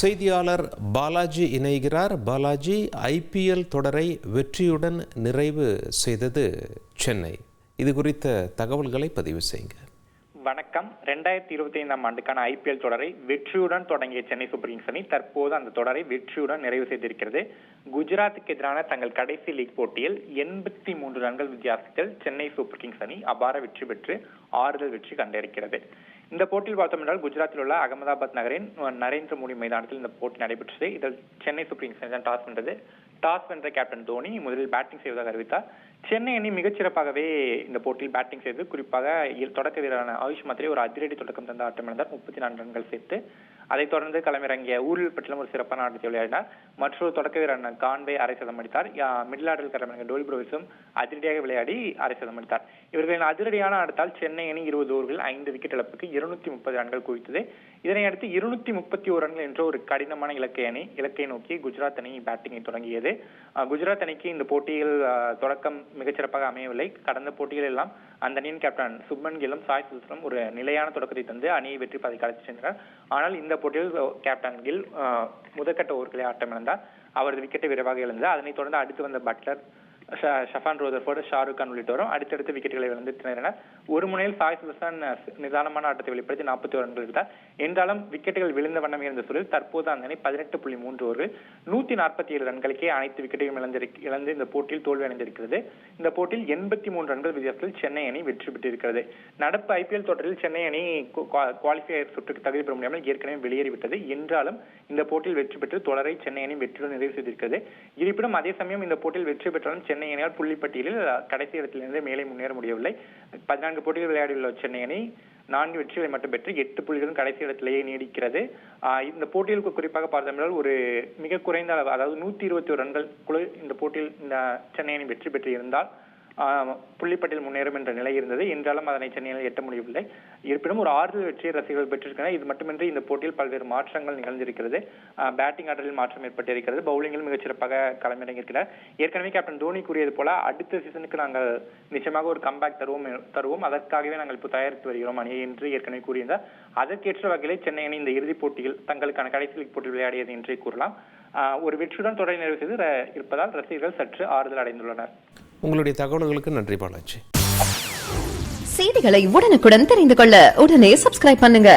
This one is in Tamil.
செய்தியாளர் பாலாஜி இணைகிறார். பாலாஜி ஐபிஎல் தொடரை வெற்றியுடன் நிறைவு செய்தது சென்னை. இது குறித்த தகவல்களை பதிவு செய்யுங்க வணக்கம். ரெண்டாயிரத்தி இருபத்தி ஐந்தாம் ஆண்டுக்கான ஐபிஎல் தொடரை வெற்றியுடன் தொடங்கிய சென்னை சூப்பர் கிங்ஸ் அணி தற்போது அந்த தொடரை வெற்றியுடன் நிறைவு செய்திருக்கிறது. குஜராத்துக்கு எதிரான தங்கள் கடைசி லீக் போட்டியில் எண்பத்தி மூன்று ரன்கள் வித்தியாசத்தில் சென்னை சூப்பர் கிங்ஸ் அணி அபார வெற்றி பெற்று ஆறுதல் வெற்றி கண்டிருக்கிறது இந்த போட்டியில் பார்த்தோம் என்றால் குஜராத்தில் உள்ள அகமதாபாத் நகரின் நரேந்திர மோடி மைதானத்தில் இந்த போட்டி நடைபெற்றது. இதில் சென்னை சூப்பர் கிங்ஸ் அணி தான் டாஸ் வென்றது. டாஸ் வென்ற கேப்டன் தோனி முதலில் பேட்டிங் செய்வதாக அறிவித்தார். சென்னை அணி மிகச்சிறப்பாகவே இந்த போட்டியில் பேட்டிங் செய்து குறிப்பாக தொடக்க வீரரான ஆயுஷ் மாத்திரை ஒரு அதிரடி தொடக்கம் தந்த ஆட்டமிழந்தார் முப்பத்தி நான்கு ரன்கள் சேர்த்து அதைத் தொடர்ந்து களமிறங்கிய ஊரில் பற்றிலும் ஒரு சிறப்பான ஆட்டத்தை விளையாடினார். மற்றொரு தொடக்க வீரரான கான்வே அரை சதம் அடித்தார். மிடில் ஆர்டரில் களமிறங்கிய டோல் புரோவிஸும் அதிரடியாக விளையாடி அரை சதம் அடித்தார். இவர்களின் அதிரடியான ஆட்டத்தால் சென்னை அணி இருபது ஓவர்கள் ஐந்து விக்கெட் இழப்புக்கு இருநூத்தி முப்பது ரன்கள் குவித்தது. இதனை அடுத்து இருநூத்தி முப்பத்தி ஒரு ரன்கள் என்ற ஒரு கடினமான இலக்கை அணி இலக்கை நோக்கி குஜராத் அணி பேட்டிங்கை தொடங்கியது. குஜராத் அணிக்கு இந்த போட்டியில் தொடக்கம் மிகச்சிறப்பாக அமையவில்லை. கடந்த போட்டிகள் எல்லாம் அந்த அணியின் கேப்டன் சுப்மன் கிலும் சாய் சுல்சனும் ஒரு நிலையான தொடக்கத்தை தந்து அணியை வெற்றி பாதைக்கு அழைத்து சென்றனர். ஆனால் இந்த போட்டியில் கேப்டன் கில் முதற்கட்ட ஓவர்களை ஆட்டமிழந்தார் அவரது விக்கெட்டை விரைவாக இழந்தார். அதனைத் தொடர்ந்து அடுத்து வந்த Butler Sherfane Rutherford Shahrukh Khan உள்ளிட்டோரும் அடுத்தடுத்து விக்கெட்டுகளை இழந்து ஒரு முனையில் சாய் சுல்தான் நிதானமான ஆட்டத்தை வெளிப்படுத்தி நாற்பத்தி ரன்கள் எடுத்தார் என்றாலும் விக்கெட்டுகள் விழுந்த வண்ணம் இருந்த சூழலில் தற்போது அந்த அணி பதினெட்டு புள்ளி மூன்று ஓவர்கள் நூத்தி நாற்பத்தி ஏழு ரன்களுக்கே அனைத்து விக்கெட்டையும் இழந்திரு இழந்து இந்த போட்டியில் தோல்வி அடைந்திருக்கிறது. இந்த போட்டியில் எண்பத்தி மூன்று ரன்கள் வித்தியாசத்தில் சென்னை அணி வெற்றி பெற்றிருக்கிறது. நடப்பு ஐபிஎல் தொடரில் சென்னை அணி குவாலிஃபையர் சுற்றுக்கு தகுதி பெற முடியாமல் ஏற்கனவே வெளியேறிவிட்டது. என்றாலும் இந்த போட்டியில் வெற்றி பெற்று தொடரை சென்னை அணி வெற்றியுடன் நிறைவு செய்திருக்கிறது. இருப்பினும் அதே சமயம் இந்த போட்டியில் வெற்றி பெற்றாலும் சென்னை அணியால் புள்ளிப்பட்டியலில் கடைசி இடத்திலிருந்து மேலே முன்னேற முடியவில்லை. பதினான்கு போட்டிகள் விளையாடியுள்ள சென்னை அணி. நான்கு வெற்றிகளை மட்டும் பெற்று எட்டு புள்ளிகளும் கடைசி இடத்திலேயே நீடிக்கிறது. இந்த போட்டியில் குறிப்பாக பார்த்தோம்னால் ஒரு மிக குறைந்த அளவு அதாவது நூத்தி இருபத்தி ஒரு ரன்கள் குழு இந்த போட்டியில் இந்த சென்னை அணி வெற்றி பெற்று இருந்தால் புள்ளிப்பட்டியல் முன்னேறும் என்ற நிலை இருந்தது. என்றாலும் அதனை சென்னையில் எட்ட முடியவில்லை. இருப்பினும் ஒரு ஆறுதல் வெற்றியை ரசிகர்கள் பெற்றிருக்கிறார் இது மட்டுமின்றி இந்த போட்டியில் பல்வேறு மாற்றங்கள் நிகழ்ந்திருக்கிறது. பேட்டிங் ஆர்டரில் மாற்றம் ஏற்பட்டிருக்கிறது. பவுலிங்கில் மிகச்சிறப்பாக களமிறங்கியிருக்கிறார். ஏற்கனவே கேப்டன் தோனி கூறியது போல அடுத்த சீசனுக்கு நாங்கள் நிச்சயமாக ஒரு கம்பேக் தருவோம் தருவோம். அதற்காகவே நாங்கள் இப்போ தயாரித்து வருகிறோம் அணியை என்று ஏற்கனவே கூறியிருந்தார். அதற்கேற்ற வகையில் சென்னை அணி இந்த இறுதிப் போட்டியில் தங்களுக்கான கடைசி லீக் போட்டியில் விளையாடியது என்றே கூறலாம். ஒரு வெற்றியுடன் தொடரை நிறைவு செய்து இருப்பதால் ரசிகர்கள் சற்று ஆறுதல் அடைந்துள்ளனர். உங்களுடைய தகவல்களுக்கு நன்றி பாலாஜி. செய்திகளை உடனுக்குடன் தெரிந்து கொள்ள உடனே சப்ஸ்கிரைப் பண்ணுங்க.